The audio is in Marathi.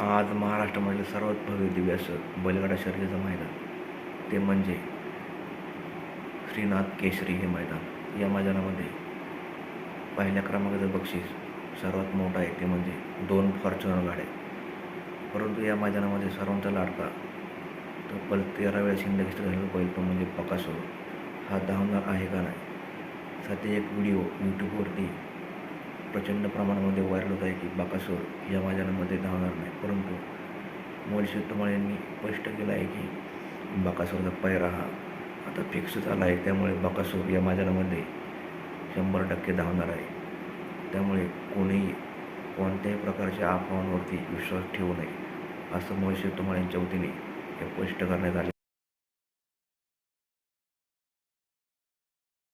आज महाराष्ट्रामधले सर्वात भव्य दिव्य असं बैलगाडा शर्यतीचं मैदान ते म्हणजे श्रीनाथ केशरी हे मैदान. या मैदानामध्ये पहिल्या क्रमांकाचं बक्षीस सर्वात मोठं आहे ते म्हणजे दोन फॉर्च्युनर गाड्या. परंतु या मैदानामध्ये सर्वांचा लाडका तो पल तेरा वेळा शिंदकेस्ट झालेला बैल तो म्हणजे पकासो. हा धावणार आहे का नाही? सध्या एक व्हिडिओ यूट्यूबवरती प्रचंड प्रमाणामध्ये व्हायरल होत आहे की बाकासूर या मैदानामध्ये धावणार नाही. परंतु मोलशी तुम्हाला यांनी स्पष्ट केलं आहे की बाकासूरचा पैरा हा आता फिक्स झाला आहे. त्यामुळे बाकासूर या मैदानामध्ये शंभर टक्के धावणार आहे. त्यामुळे कोणीही कोणत्याही प्रकारच्या अफवांवरती विश्वास ठेवू नये असं मोलशी तुम्हाला यांच्या वतीने हे स्पष्ट करण्यात आले.